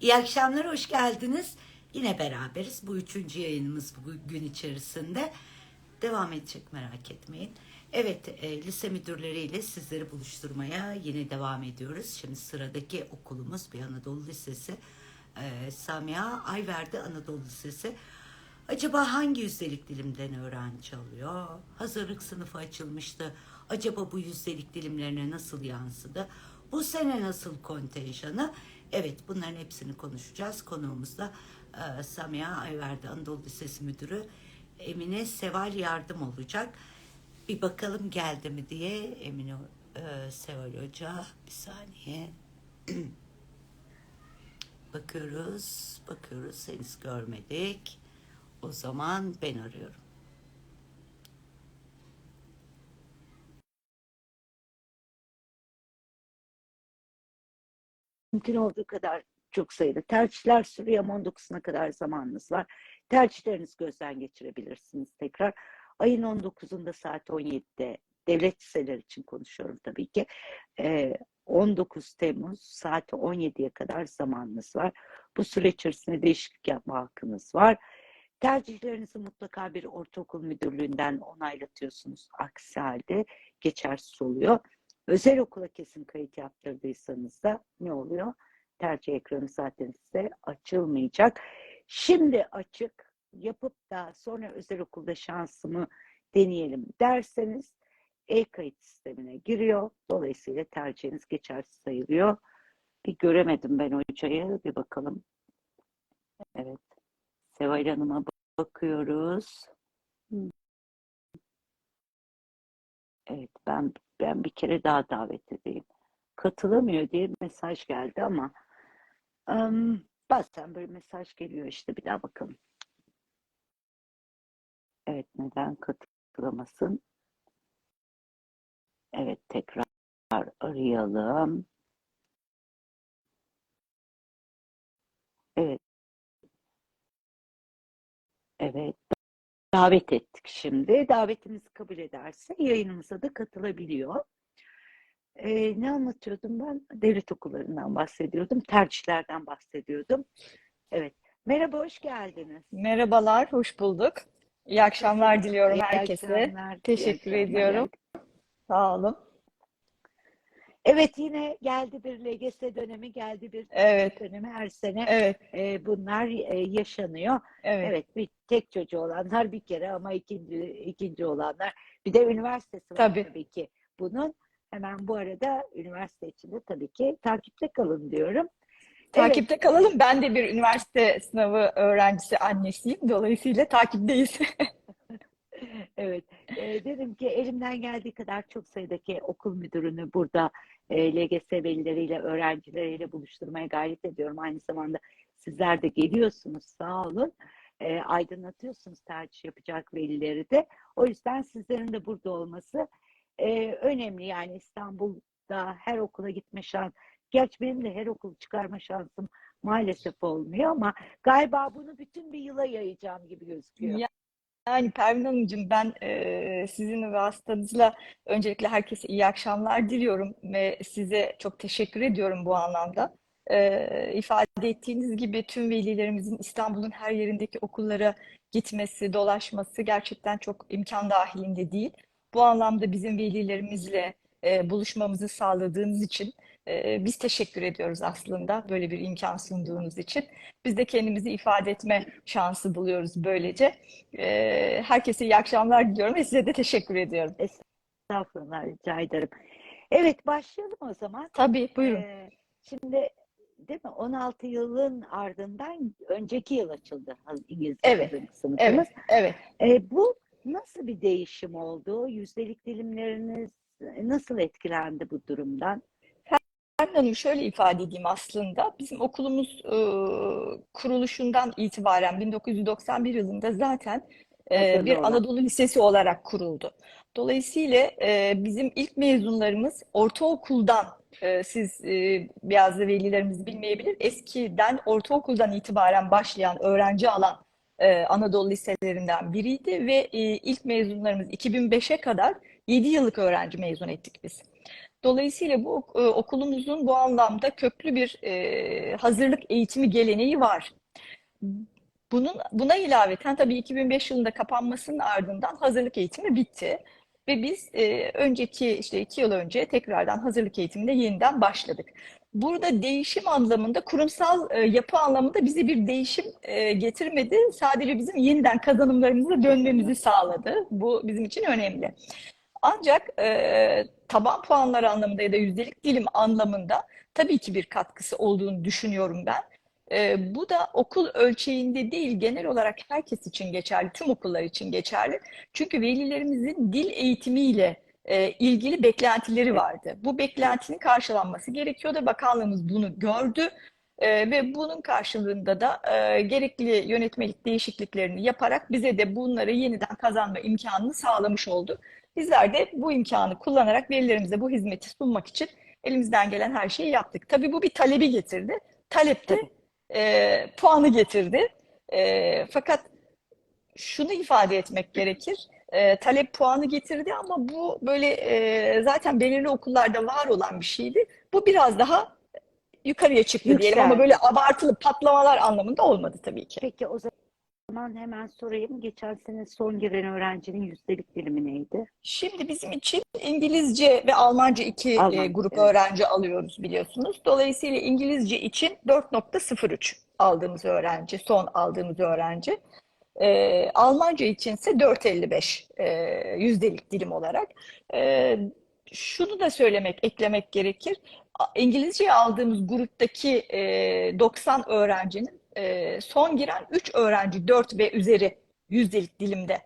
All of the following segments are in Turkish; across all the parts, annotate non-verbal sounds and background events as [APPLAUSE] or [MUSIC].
İyi akşamlar, hoş geldiniz. Yine beraberiz. Bu üçüncü yayınımız bu gün içerisinde. Devam edecek merak etmeyin. Evet, e, lise müdürleriyle sizleri buluşturmaya yine devam ediyoruz. Şimdi sıradaki okulumuz bir Anadolu Lisesi. E, Samiha Ayverdi Anadolu Lisesi. Acaba hangi yüzdelik dilimden öğrenci alıyor? Hazırlık sınıfı açılmıştı. Acaba bu yüzdelik dilimlerine nasıl yansıdı? Bu sene nasıl kontenjanı? Evet bunların hepsini konuşacağız. Konuğumuz da e, Samiha Ayverdi Anadolu Lisesi Müdürü Emine Seval Yardım olacak. Bir bakalım geldi mi diye Emine e, Seval Hoca bir saniye. [CLEARS THROAT] Bakıyoruz, bakıyoruz henüz görmedik. O zaman ben arıyorum. Mümkün olduğu kadar çok sayıda tercihler sürüyor ama 19'una kadar zamanınız var. Tercihlerinizi gözden geçirebilirsiniz tekrar. Ayın 19'unda saat 17'de devlet liseler için konuşuyorum tabii ki. Ee, 19 Temmuz saat 17'ye kadar zamanınız var. Bu süre içerisinde değişiklik yapma hakkınız var. Tercihlerinizi mutlaka bir ortaokul müdürlüğünden onaylatıyorsunuz. Aksi halde geçersiz oluyor. Özel okula kesin kayıt yaptırdıysanız da ne oluyor? Tercih ekranı zaten size açılmayacak. Şimdi açık yapıp da sonra özel okulda şansımı deneyelim derseniz e-kayıt sistemine giriyor. Dolayısıyla tercihiniz geçersiz sayılıyor. Bir göremedim ben hocayı. Bir bakalım. Evet. Seval Hanım'a bakıyoruz. Hmm. Evet ben ben bir kere daha davet edeyim. Katılamıyor diye mesaj geldi ama ım, bazen böyle mesaj geliyor işte bir daha bakalım. Evet neden katılamasın? Evet tekrar arayalım. Evet. Evet. Davet ettik şimdi. Davetimizi kabul ederse yayınımıza da katılabiliyor. Ee, ne anlatıyordum ben? Devlet okullarından bahsediyordum. Tercihlerden bahsediyordum. Evet. Merhaba, hoş geldiniz. Merhabalar, hoş bulduk. İyi akşamlar diliyorum İyi herkese. akşamlar, Teşekkür akşamlar. ediyorum. Sağ olun. Evet yine geldi bir LGS dönemi, geldi bir Evet, dönemi her sene evet, e, bunlar e, yaşanıyor. evet. Evet, bir tek çocuğu olanlar bir kere ama ikinci ikinci olanlar. Bir de üniversitesi var Tabii. tabii ki bunun. Hemen bu arada üniversite içinde tabii ki takipte kalın diyorum. Takipte kalalım. Ben de bir üniversite sınavı öğrencisi annesiyim. Dolayısıyla takipteyiz. [LAUGHS] [LAUGHS] Evet, e, dedim ki elimden geldiği kadar çok sayıdaki okul müdürünü burada e, LGS velileriyle, öğrencileriyle buluşturmaya gayret ediyorum. Aynı zamanda sizler de geliyorsunuz, sağ olun. E, aydınlatıyorsunuz tercih yapacak velileri de. O yüzden sizlerin de burada olması e, önemli. Yani İstanbul'da her okula gitme şans. Gerçi benim de her okul çıkarma şansım maalesef olmuyor ama galiba bunu bütün bir yıla yayacağım gibi gözüküyor. Ya- Yani Pervin Hanımcığım ben e, sizin vasıtanızla öncelikle herkese iyi akşamlar diliyorum ve size çok teşekkür ediyorum bu anlamda. E, ifade ettiğiniz gibi tüm velilerimizin İstanbul'un her yerindeki okullara gitmesi, dolaşması gerçekten çok imkan dahilinde değil. Bu anlamda bizim velilerimizle e, buluşmamızı sağladığınız için e, biz teşekkür ediyoruz aslında böyle bir imkan sunduğunuz için. Biz de kendimizi ifade etme şansı buluyoruz böylece. Ee, herkese iyi akşamlar diliyorum ve size de teşekkür ediyorum. Estağfurullah rica ederim. Evet başlayalım o zaman. Tabii, buyurun. Ee, şimdi değil mi 16 yılın ardından önceki yıl açıldı İngilizce Evet, sınıfımız. Evet, evet. Ee, bu nasıl bir değişim oldu? Yüzdelik dilimleriniz nasıl etkilendi bu durumdan? Ben Hanım şöyle ifade edeyim aslında. Bizim okulumuz e, kuruluşundan itibaren 1991 yılında zaten e, bir olan. Anadolu Lisesi olarak kuruldu. Dolayısıyla e, bizim ilk mezunlarımız ortaokuldan, e, siz e, biraz da velilerimiz bilmeyebilir, eskiden ortaokuldan itibaren başlayan öğrenci alan e, Anadolu liselerinden biriydi ve e, ilk mezunlarımız 2005'e kadar 7 yıllık öğrenci mezun ettik biz. Dolayısıyla bu e, okulumuzun bu anlamda köklü bir e, hazırlık eğitimi geleneği var. Bunun buna ilaveten tabii 2005 yılında kapanmasının ardından hazırlık eğitimi bitti ve biz e, önceki işte iki yıl önce tekrardan hazırlık eğitimine yeniden başladık. Burada değişim anlamında kurumsal e, yapı anlamında bize bir değişim e, getirmedi. Sadece bizim yeniden kazanımlarımıza dönmemizi sağladı. Bu bizim için önemli. Ancak e, taban puanları anlamında ya da yüzdelik dilim anlamında tabii ki bir katkısı olduğunu düşünüyorum ben. E, bu da okul ölçeğinde değil, genel olarak herkes için geçerli, tüm okullar için geçerli. Çünkü velilerimizin dil eğitimiyle e, ilgili beklentileri vardı. Bu beklentinin karşılanması gerekiyordu. Bakanlığımız bunu gördü. E, ve bunun karşılığında da e, gerekli yönetmelik değişikliklerini yaparak bize de bunları yeniden kazanma imkanını sağlamış oldu. Bizler de bu imkanı kullanarak velilerimize bu hizmeti sunmak için elimizden gelen her şeyi yaptık. Tabii bu bir talebi getirdi. Talep de e, puanı getirdi. E, fakat şunu ifade etmek gerekir. E, talep puanı getirdi ama bu böyle e, zaten belirli okullarda var olan bir şeydi. Bu biraz daha yukarıya çıktı diyelim ama Yükseldi. böyle abartılı patlamalar anlamında olmadı tabii ki. Peki o zaman hemen sorayım. Geçen sene son giren öğrencinin yüzdelik dilimi neydi? Şimdi bizim için İngilizce ve Almanca iki e, Almanca, grup evet. öğrenci alıyoruz biliyorsunuz. Dolayısıyla İngilizce için 4.03 aldığımız öğrenci, son aldığımız öğrenci. E, Almanca içinse 4.55 e, yüzdelik dilim olarak. E, şunu da söylemek, eklemek gerekir. A- İngilizce aldığımız gruptaki e, 90 öğrencinin e, son giren 3 öğrenci 4 ve üzeri yüzdelik dilimde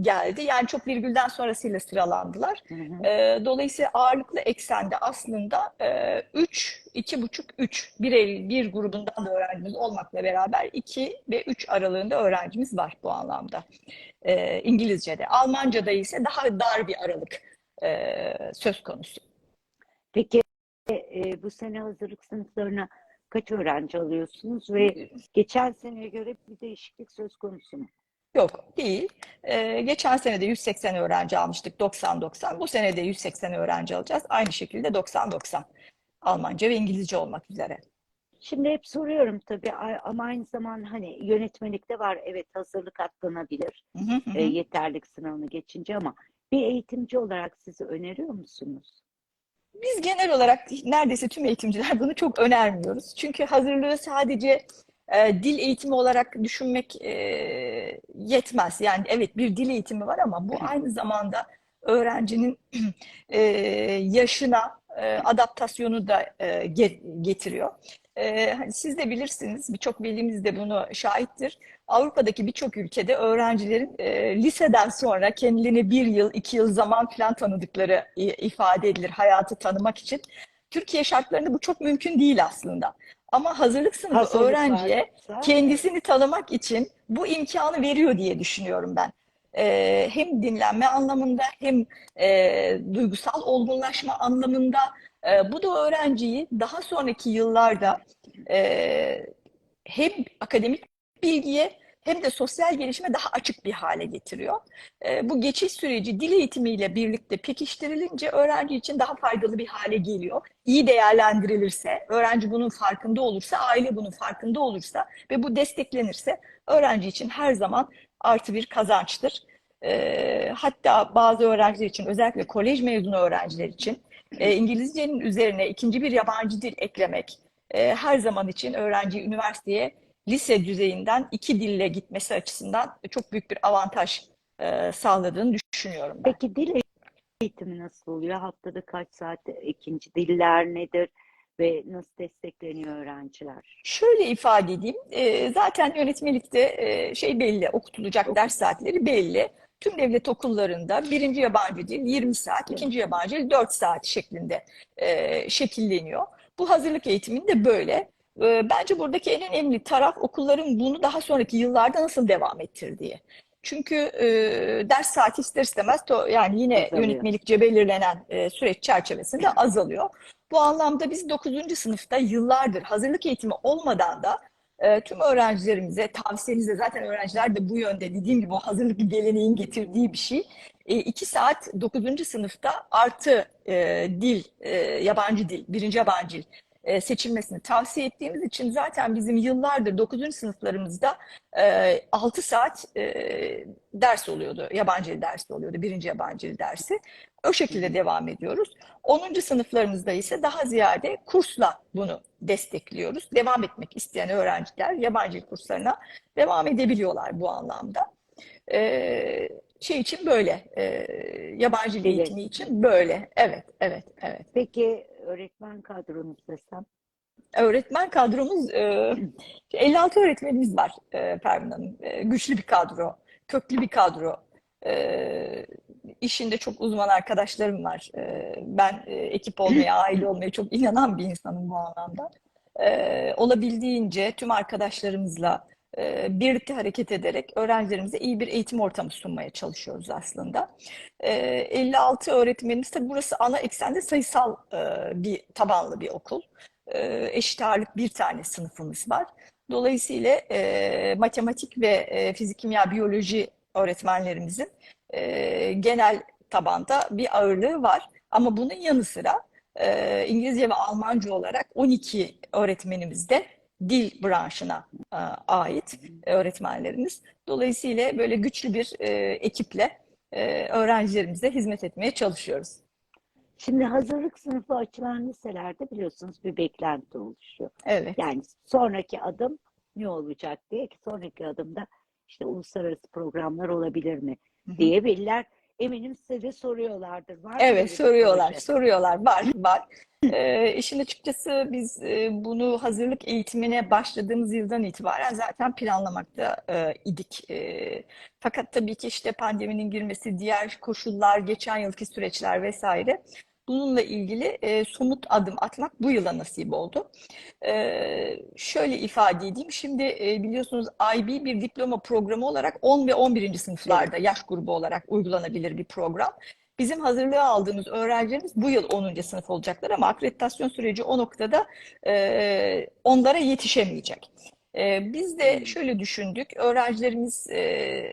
geldi. Yani çok virgülden sonrasıyla sıralandılar. Hı hı. E, dolayısıyla ağırlıklı eksende aslında e, 3, 2,5, 3 bir, bir grubundan da öğrencimiz olmakla beraber 2 ve 3 aralığında öğrencimiz var bu anlamda. E, İngilizce'de. Almanca'da ise daha dar bir aralık e, söz konusu. Peki e, bu sene hazırlık sınıflarına kaç öğrenci alıyorsunuz ve geçen seneye göre bir değişiklik söz konusu mu? Yok değil. Ee, geçen sene de 180 öğrenci almıştık 90-90. Bu sene de 180 öğrenci alacağız. Aynı şekilde 90-90. Almanca ve İngilizce olmak üzere. Şimdi hep soruyorum tabii ama aynı zaman hani yönetmelikte var evet hazırlık atlanabilir Hı hı hı. e, yeterlik sınavını geçince ama bir eğitimci olarak sizi öneriyor musunuz? Biz genel olarak neredeyse tüm eğitimciler bunu çok önermiyoruz. Çünkü hazırlığı sadece e, dil eğitimi olarak düşünmek e, yetmez. Yani evet bir dil eğitimi var ama bu aynı zamanda öğrencinin [CLEARS THROAT] e, yaşına, e, adaptasyonu da e, ge- getiriyor. E, hani siz de bilirsiniz, birçok velimiz de bunu şahittir. Avrupa'daki birçok ülkede öğrencilerin e, liseden sonra kendilerine bir yıl, iki yıl zaman falan tanıdıkları ifade edilir hayatı tanımak için. Türkiye şartlarında bu çok mümkün değil aslında. Ama hazırlık sınıfı Hazırlık öğrenciye varsa- kendisini tanımak için bu imkanı veriyor diye düşünüyorum ben. Ee, hem dinlenme anlamında hem e, duygusal olgunlaşma anlamında e, bu da öğrenciyi daha sonraki yıllarda e, hem akademik bilgiye hem de sosyal gelişime daha açık bir hale getiriyor. E, bu geçiş süreci dil eğitimiyle birlikte pekiştirilince öğrenci için daha faydalı bir hale geliyor. İyi değerlendirilirse, öğrenci bunun farkında olursa, aile bunun farkında olursa ve bu desteklenirse öğrenci için her zaman artı bir kazançtır. E, hatta bazı öğrenciler için, özellikle kolej mezunu öğrenciler için e, İngilizcenin üzerine ikinci bir yabancı dil eklemek e, her zaman için öğrenciyi üniversiteye lise düzeyinden iki dille gitmesi açısından çok büyük bir avantaj e, sağladığını düşünüyorum ben. Peki dil eğitimi nasıl oluyor? Haftada kaç saat ikinci diller nedir ve nasıl destekleniyor öğrenciler? Şöyle ifade edeyim, e, zaten yönetmelikte e, şey belli, okutulacak ders saatleri belli. Tüm devlet okullarında birinci yabancı dil 20 saat, ikinci yabancı dil 4 saat şeklinde e, şekilleniyor. Bu hazırlık eğitiminde böyle. E, bence buradaki en önemli taraf okulların bunu daha sonraki yıllarda nasıl devam ettirdiği. Çünkü e, ders saati ister istemez to- yani yine Azalıyor. yönetmelikçe belirlenen e, süreç çerçevesinde azalıyor. Bu anlamda biz 9. sınıfta yıllardır hazırlık eğitimi olmadan da E, tüm öğrencilerimize tavsiyemiz de zaten öğrenciler de bu yönde dediğim gibi o hazırlık geleneğin getirdiği bir şey. E, iki saat 9. sınıfta artı e, dil, e, yabancı dil, birinci yabancı dil e, seçilmesini tavsiye ettiğimiz için zaten bizim yıllardır 9. sınıflarımızda e, 6 saat e, ders oluyordu. Yabancı dil dersi oluyordu. Birinci yabancı dil dersi. O şekilde devam ediyoruz. 10. sınıflarımızda ise daha ziyade kursla bunu destekliyoruz. Devam etmek isteyen öğrenciler yabancı dil kurslarına devam edebiliyorlar bu anlamda. E, şey için böyle, e, yabancı dil Dil eğitimi için böyle. Evet, evet, evet. Peki öğretmen kadronuz desem? Öğretmen kadromuz e, 56 öğretmenimiz var e, Pervin Hanım. E, güçlü bir kadro, köklü bir kadro. E, işinde çok uzman arkadaşlarım var. E, ben e, ekip olmaya, [LAUGHS] aile olmaya çok inanan bir insanım bu anlamda. E, olabildiğince tüm arkadaşlarımızla e, birlikte hareket ederek öğrencilerimize iyi bir eğitim ortamı sunmaya çalışıyoruz aslında. E, 56 öğretmenimiz tabii burası ana eksende sayısal e, bir tabanlı bir okul e, eşit ağırlık bir tane sınıfımız var. Dolayısıyla e, matematik ve e, fizik, kimya, biyoloji öğretmenlerimizin e, genel tabanda bir ağırlığı var. Ama bunun yanı sıra e, İngilizce ve Almanca olarak 12 öğretmenimiz de dil branşına e, ait öğretmenlerimiz. Dolayısıyla böyle güçlü bir e, ekiple e, öğrencilerimize hizmet etmeye çalışıyoruz. Şimdi hazırlık sınıfı açılan liselerde biliyorsunuz bir beklenti oluşuyor. Evet. Yani sonraki adım ne olacak diye ki sonraki adımda işte uluslararası programlar olabilir mi diye veliler eminim size de soruyorlardır. Var Evet soruyorlar, proje? soruyorlar. Var, var. Ee, işin açıkçası biz e, bunu hazırlık eğitimine başladığımız yıldan itibaren zaten planlamakta e, idik. E, fakat tabii ki işte pandeminin girmesi, diğer koşullar, geçen yılki süreçler vesaire bununla ilgili e, somut adım atmak bu yıla nasip oldu. E, şöyle ifade edeyim. Şimdi e, biliyorsunuz IB bir diploma programı olarak 10 ve 11. sınıflarda yaş grubu olarak uygulanabilir bir program. Bizim hazırlığa aldığımız öğrencilerimiz bu yıl 10. sınıf olacaklar ama akreditasyon süreci o noktada e, onlara yetişemeyecek. E, biz de şöyle düşündük, öğrencilerimiz e,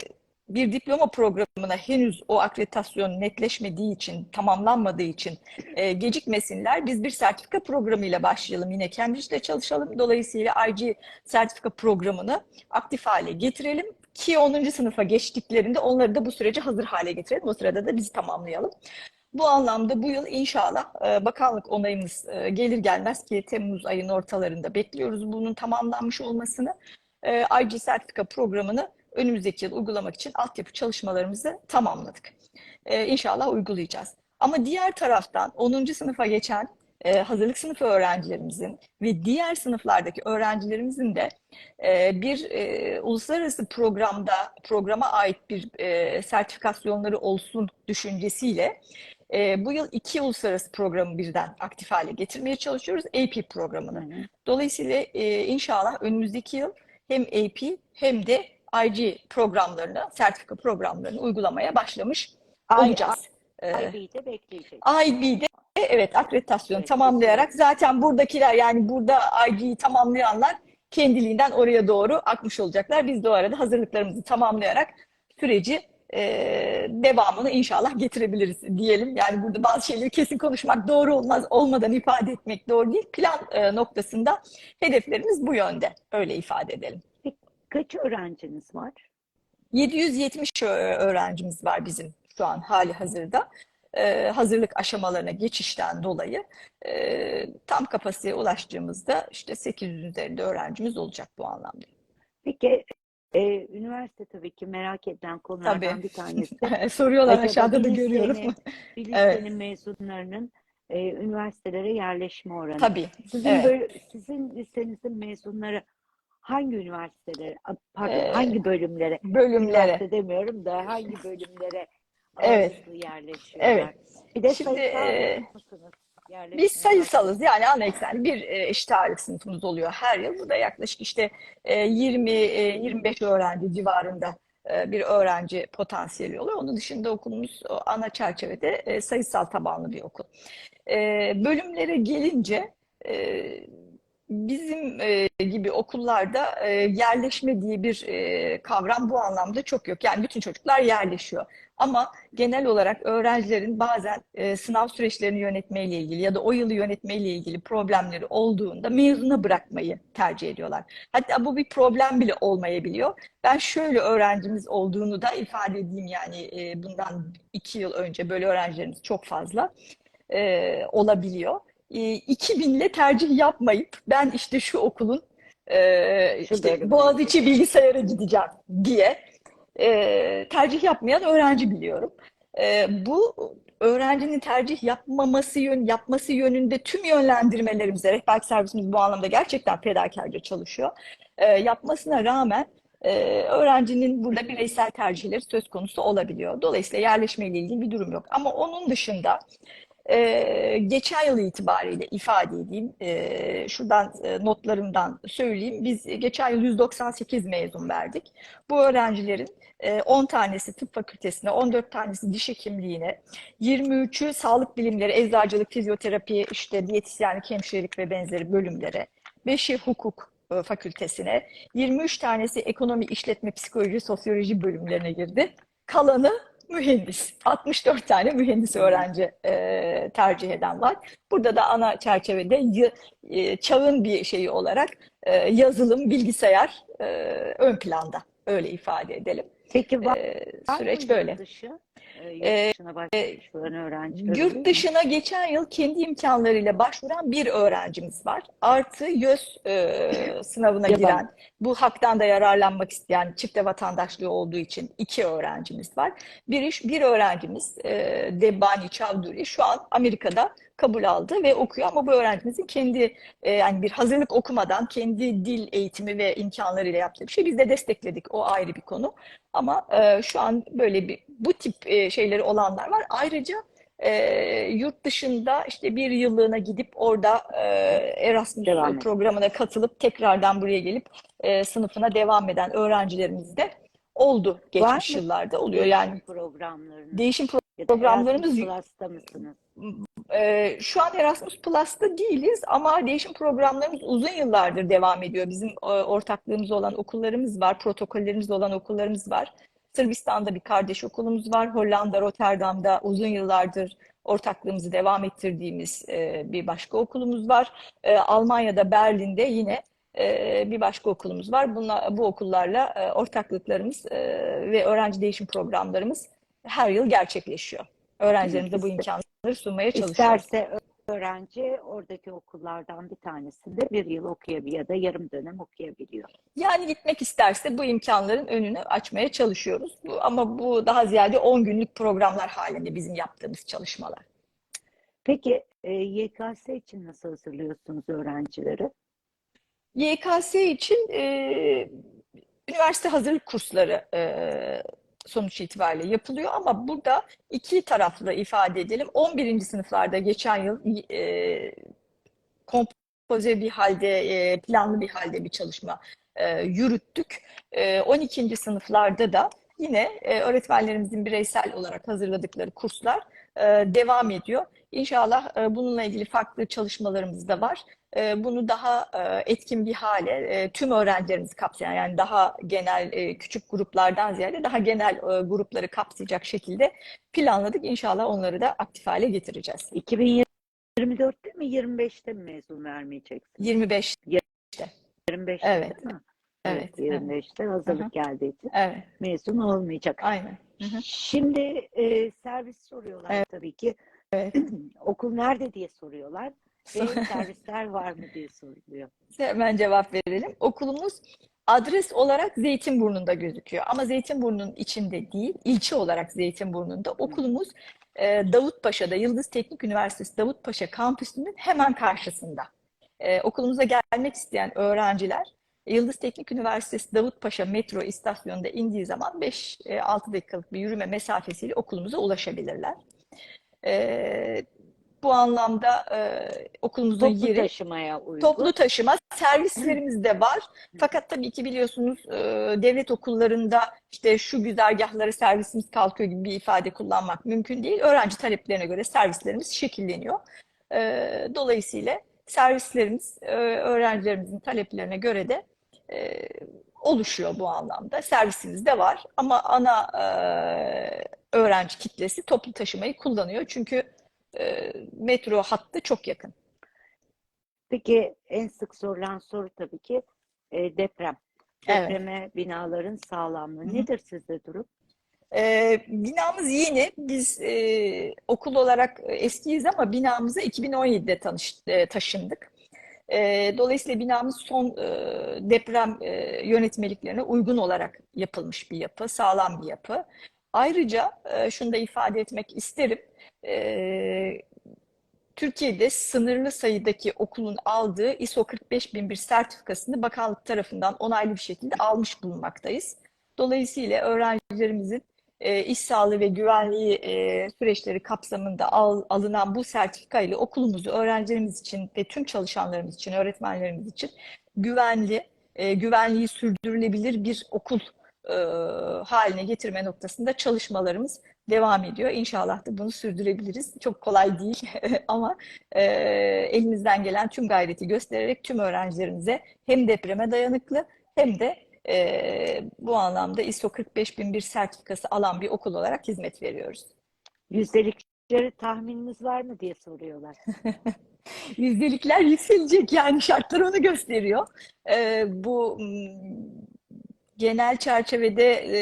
bir diploma programına henüz o akreditasyon netleşmediği için, tamamlanmadığı için e, gecikmesinler. Biz bir sertifika programıyla başlayalım. Yine Cambridge'de çalışalım. Dolayısıyla IG sertifika programını aktif hale getirelim ki 10. sınıfa geçtiklerinde onları da bu sürece hazır hale getirelim. O sırada da biz tamamlayalım. Bu anlamda bu yıl inşallah e, bakanlık onayımız e, gelir gelmez ki Temmuz ayının ortalarında bekliyoruz bunun tamamlanmış olmasını. E, IG sertifika programını önümüzdeki yıl uygulamak için altyapı çalışmalarımızı tamamladık. E, İnşallah uygulayacağız. Ama diğer taraftan 10. sınıfa geçen e, hazırlık sınıfı öğrencilerimizin ve diğer sınıflardaki öğrencilerimizin de e, bir e, uluslararası programda programa ait bir e, sertifikasyonları olsun düşüncesiyle e, bu yıl iki uluslararası programı birden aktif hale getirmeye çalışıyoruz. AP programını. Dolayısıyla e, inşallah önümüzdeki yıl hem AP hem de IG programlarını, sertifika programlarını uygulamaya başlamış olacağız. Ee, IB'yi de bekleyecek. IB'de evet akreditasyonu Evet, tamamlayarak zaten buradakiler yani burada IG'yi tamamlayanlar kendiliğinden oraya doğru akmış olacaklar. Biz de o arada hazırlıklarımızı tamamlayarak süreci e, devamını inşallah getirebiliriz diyelim. Yani burada bazı şeyleri kesin konuşmak doğru olmaz, olmadan ifade etmek doğru değil. Plan e, noktasında hedeflerimiz bu yönde. Öyle ifade edelim. Kaç öğrenciniz var? 770 ö- öğrencimiz var bizim şu an hali hazırda. Ee, hazırlık aşamalarına geçişten dolayı e, tam kapasiteye ulaştığımızda işte 800 üzerinde öğrencimiz olacak bu anlamda. Peki e, üniversite tabii ki merak edilen konulardan Tabii. bir tanesi. [LAUGHS] Soruyorlar Acaba aşağıda da görüyorum. Bir [LAUGHS] Evet. mezunlarının e, üniversitelere yerleşme oranı. Tabii. Sizin evet. böyle, sizin lisenizin mezunları hangi üniversitelere, pardon Ee, hangi bölümlere, Bölümlere. üniversite demiyorum da hangi bölümlere Evet. yerleşiyorlar? Evet. Bir de Şimdi, e, Biz sayısalız yani ana eksenli bir e, eşit ağırlık sınıfımız oluyor her yıl. Bu da yaklaşık işte e, 20-25 öğrenci civarında e, bir öğrenci potansiyeli oluyor. Onun dışında okulumuz ana çerçevede e, sayısal tabanlı bir okul. E, Bölümlere gelince e, bizim e, gibi okullarda e, yerleşme diye bir e, kavram bu anlamda çok yok. Yani bütün çocuklar yerleşiyor. Ama genel olarak öğrencilerin bazen e, sınav süreçlerini yönetmeyle ilgili ya da o yılı yönetmeyle ilgili problemleri olduğunda mezuna bırakmayı tercih ediyorlar. Hatta bu bir problem bile olmayabiliyor. Ben şöyle öğrencimiz olduğunu da ifade edeyim yani e, bundan iki yıl önce böyle öğrencilerimiz çok fazla e, olabiliyor. E, 2000 ile tercih yapmayıp ben işte şu okulun e, Şu işte. Boğaziçi bilgisayara gideceğim diye e, tercih yapmayan öğrenci biliyorum. E, bu öğrencinin tercih yapmaması yön, yapması yönünde tüm yönlendirmelerimize rehberlik servisimiz bu anlamda gerçekten fedakarca çalışıyor. E, yapmasına rağmen e, öğrencinin burada bireysel tercihleri söz konusu olabiliyor. Dolayısıyla yerleşmeyle ilgili bir durum yok. Ama onun dışında e, geçen yıl itibariyle ifade edeyim, e, şuradan e, notlarımdan söyleyeyim. Biz geçen yıl 198 mezun verdik. Bu öğrencilerin e, 10 tanesi tıp fakültesine, 14 tanesi diş hekimliğine, 23'ü sağlık bilimleri, eczacılık, fizyoterapi, işte diyetisyenlik, hemşirelik ve benzeri bölümlere, 5'i hukuk e, fakültesine, 23 tanesi ekonomi, işletme, psikoloji, sosyoloji bölümlerine girdi. Kalanı mühendis. 64 tane mühendis öğrenci e, tercih eden var. Burada da ana çerçevede y- e, çağın bir şeyi olarak e, yazılım, bilgisayar e, ön planda. Öyle ifade edelim. Peki var, E, var mı süreç yurt böyle. dışı? Ee, yurt Ee, dışına başvuran öğrenciler oluyor Yurt mu? dışına geçen yıl kendi imkanlarıyla başvuran bir öğrencimiz var. Artı YÖS e, sınavına giren, bu haktan da yararlanmak isteyen çifte vatandaşlığı olduğu için iki öğrencimiz var. Bir iş, bir öğrencimiz e, Debbani Çavduri şu an Amerika'da kabul aldı ve okuyor ama bu öğrencimizin kendi e, yani bir hazırlık okumadan kendi dil eğitimi ve imkanlarıyla yaptığı bir şey. Biz de destekledik. O ayrı bir konu. Ama e, şu an böyle bir bu tip e, şeyleri olanlar var. Ayrıca e, yurt dışında işte bir yıllığına gidip orada e, Erasmus Devam et. programına katılıp tekrardan buraya gelip e, sınıfına devam eden öğrencilerimiz de oldu geçmiş yıllarda oluyor. Yani programlarınız değişim pro- programlarımız- Erasmus Plus'ta mısınız? e, şu an Erasmus Plus'ta değiliz ama değişim programlarımız uzun yıllardır devam ediyor. Bizim e, ortaklığımız olan okullarımız var, protokollerimiz olan okullarımız var. Sırbistan'da bir kardeş okulumuz var. Hollanda, Rotterdam'da uzun yıllardır ortaklığımızı devam ettirdiğimiz e, bir başka okulumuz var. E, Almanya'da, Berlin'de yine e, bir başka okulumuz var. Bunlar, bu okullarla e, ortaklıklarımız e, ve öğrenci değişim programlarımız her yıl gerçekleşiyor. Öğrencilerimize bu imkanları sunmaya çalışıyoruz. İsterse öğrenci oradaki okullardan bir tanesinde bir yıl okuyabiliyor ya da yarım dönem okuyabiliyor. Yani gitmek isterse bu imkanların önünü açmaya çalışıyoruz. Bu, ama bu daha ziyade 10 günlük programlar halinde bizim yaptığımız çalışmalar. Peki e, YKS için nasıl hazırlıyorsunuz öğrencileri? YKS için e, üniversite hazırlık kursları e, sonuç itibariyle yapılıyor ama burada iki taraflı ifade edelim. 11. sınıflarda geçen yıl e, kompoze bir halde, e, planlı bir halde bir çalışma e, yürüttük. E, 12. sınıflarda da yine e, öğretmenlerimizin bireysel olarak hazırladıkları kurslar e, devam ediyor. İnşallah e, bununla ilgili farklı çalışmalarımız da var. Bunu daha etkin bir hale tüm öğrencilerimizi kapsayan yani daha genel küçük gruplardan ziyade daha genel grupları kapsayacak şekilde planladık. İnşallah onları da aktif hale getireceğiz. 2024'te mi 25'te mi mezun vermeyeceksiniz? 25 25'te Evet. mi? Evet, evet. 25'te hazırlık geldiği için evet mezun olmayacak. aynen. Hı hı. Şimdi e, servis soruyorlar Evet. tabii ki. Evet. [CLEARS THROAT] Okul nerede diye soruyorlar. Ve [LAUGHS] servisler var mı diye soruluyor. Hemen cevap verelim. Okulumuz adres olarak Zeytinburnu'nda gözüküyor. Ama Zeytinburnu'nun içinde değil, ilçe olarak Zeytinburnu'nda. Okulumuz e, Davutpaşa'da, Yıldız Teknik Üniversitesi Davutpaşa kampüsünün hemen karşısında. E, okulumuza gelmek isteyen öğrenciler Yıldız Teknik Üniversitesi Davutpaşa metro istasyonunda indiği zaman 5-6 dakikalık bir yürüme mesafesiyle okulumuza ulaşabilirler. E, bu anlamda e, okulumuzun Toplu yeri taşımaya uygun. Toplu taşıma servislerimiz de var. Fakat tabii ki biliyorsunuz e, devlet okullarında işte şu güzergahlara servisimiz kalkıyor gibi bir ifade kullanmak mümkün değil. Öğrenci taleplerine göre servislerimiz şekilleniyor. E, Dolayısıyla servislerimiz e, öğrencilerimizin taleplerine göre de e, oluşuyor bu anlamda. Servisimiz de var ama ana e, öğrenci kitlesi toplu taşımayı kullanıyor. Çünkü e, metro hattı çok yakın. Peki en sık sorulan soru tabii ki e, deprem. Evet. Depreme binaların sağlamlığı. Hı hı. Nedir sizde durum? Ee, binamız yeni. Biz e, okul olarak eskiyiz ama binamıza 2017'de tanış, e, taşındık. E, dolayısıyla binamız son e, deprem e, yönetmeliklerine uygun olarak yapılmış bir yapı, sağlam bir yapı. Ayrıca e, şunu da ifade etmek isterim. E, Türkiye'de sınırlı sayıdaki okulun aldığı ISO 45001 sertifikasını bakanlık tarafından onaylı bir şekilde almış bulunmaktayız. Dolayısıyla öğrencilerimizin e, iş sağlığı ve güvenliği süreçleri kapsamında al- alınan bu sertifika ile okulumuzu öğrencilerimiz için ve tüm çalışanlarımız için, öğretmenlerimiz için güvenli, e, güvenliği sürdürülebilir bir okul e, haline getirme noktasında çalışmalarımız devam ediyor. İnşallah da bunu sürdürebiliriz. Çok kolay değil [LAUGHS] ama e, elimizden gelen tüm gayreti göstererek tüm öğrencilerimize hem depreme dayanıklı hem de e, bu anlamda ISO 45001 sertifikası alan bir okul olarak hizmet veriyoruz. Yüzdelikleri tahmininiz var mı diye soruyorlar. [LAUGHS] Yüzdelikler yükselecek yani şartlar onu gösteriyor. E, bu genel çerçevede e,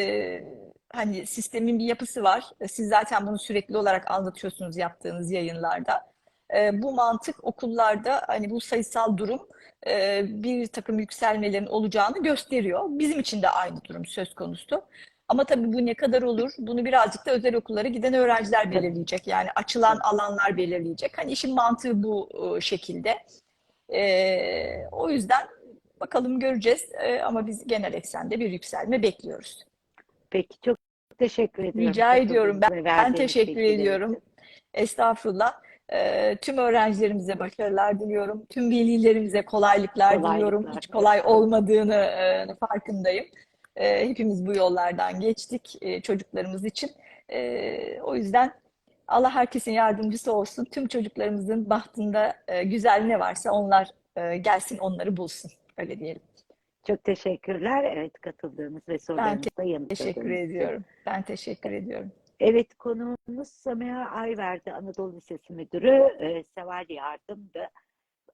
hani sistemin bir yapısı var. Siz zaten bunu sürekli olarak anlatıyorsunuz yaptığınız yayınlarda. E, bu mantık okullarda hani bu sayısal durum e, bir takım yükselmelerin olacağını gösteriyor. Bizim için de aynı durum söz konusu. Ama tabii bu ne kadar olur? Bunu birazcık da özel okullara giden öğrenciler belirleyecek. Yani açılan alanlar belirleyecek. Hani işin mantığı bu e, şekilde. E, o yüzden bakalım göreceğiz. E, ama biz genel eksende bir yükselme bekliyoruz. Peki çok teşekkür ediyorum. Rica ediyorum. Ben, ben teşekkür ediyorum. için. Estağfurullah. Ee, tüm öğrencilerimize başarılar diliyorum. Tüm velilerimize kolaylıklar diliyorum. Kolaylıklar. Hiç kolay olmadığını e, farkındayım. E, hepimiz bu yollardan geçtik e, çocuklarımız için. E, o yüzden Allah herkesin yardımcısı olsun. Tüm çocuklarımızın bahtında e, güzel ne varsa onlar e, gelsin onları bulsun. Öyle diyelim. Çok teşekkürler. Evet katıldığınız ve sorularınızla yanıtladığınız Teşekkür ediyorum. Ben teşekkür ediyorum. Evet konuğumuz Samiha Ayverdi Anadolu Lisesi Müdürü e, Seval Yardım'dı.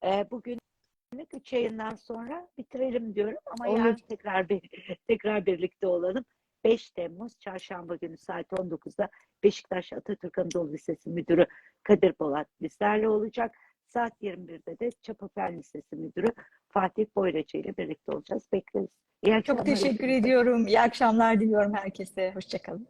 E, bugünlük üç yayından sonra bitirelim diyorum ama Olur. yarın tekrar bir [LAUGHS] tekrar birlikte olalım. 5 Temmuz Çarşamba günü saat 19'da Beşiktaş Atatürk Anadolu Lisesi Müdürü Kadir Polat bizlerle olacak. Saat 21'de de Çapafen Lisesi Müdürü Fatih Boyracı ile birlikte olacağız. Bekleriz. İyi Çok teşekkür ediyorum. İyi akşamlar diliyorum herkese. Hoşçakalın.